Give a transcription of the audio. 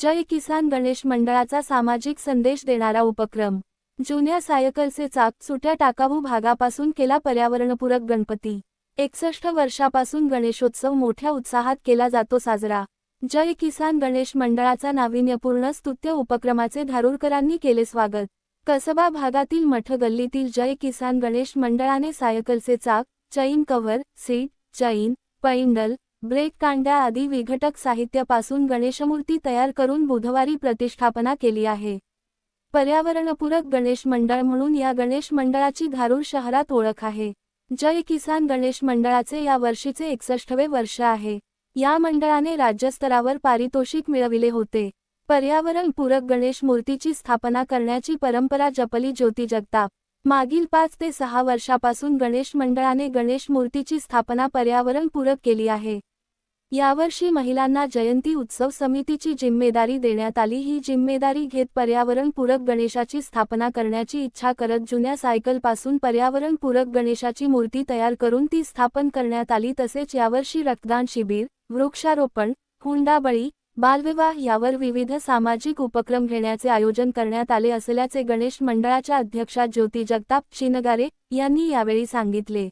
जय किसान गणेश मंडळाचा सामाजिक संदेश देणारा उपक्रम. जुन्या सायकलचे चाक सुट्या टाकाऊ भागापासून केला पर्यावरणपूरक गणपती. एकसष्ट वर्षापासून गणेशोत्सव मोठ्या उत्साहात केला जातो साजरा. जय किसान गणेश मंडळाचा नाविन्यपूर्ण स्तुत्य उपक्रमाचे धारूरकरांनी केले स्वागत. कसबा भागातील मठ गल्लीतील जय किसान गणेश मंडळाने सायकलचे चाक chain cover seat chain pedal brake कांड्या आदी विघटक साहित्यापासून गणेशमूर्ती तयार करून बुधवारी प्रतिष्ठापना केली आहे. पर्यावरणपूरक गणेश मंडळ म्हणून या गणेश मंडळाची धारूर शहरात ओळख आहे. जय किसान गणेश मंडळाचे या वर्षीचे एकसष्टवे वर्ष आहे. या मंडळाने राज्यस्तरावर पारितोषिक मिळविले होते. पर्यावरणपूरक गणेश मूर्तीची स्थापना करण्याची परंपरा जपली ज्योती जगताप. मागील पाच ते सहा वर्षापासून गणेश मंडळाने गणेश मूर्तीची स्थापना पर्यावरणपूरक केली आहे. यावर्षी महिलांना जयंती उत्सव समितीची जिम्मेदारी देण्यात आली. ही जिम्मेदारी घेत पर्यावरणपूरक गणेशाची स्थापना करण्याची इच्छा करत जुन्या सायकलपासून पर्यावरणपूरक गणेशाची मूर्ती तयार करून ती स्थापन करण्यात आली. तसेच यावर्षी रक्तदान शिबिर वृक्षारोपण हुंडाबळी बालविवाह यावर विविध सामाजिक उपक्रम घेण्याचे आयोजन करण्यात आले असल्याचे गणेश मंडळाच्या अध्यक्षा ज्योती जगताप शिनगारे यांनी यावेळी सांगितले.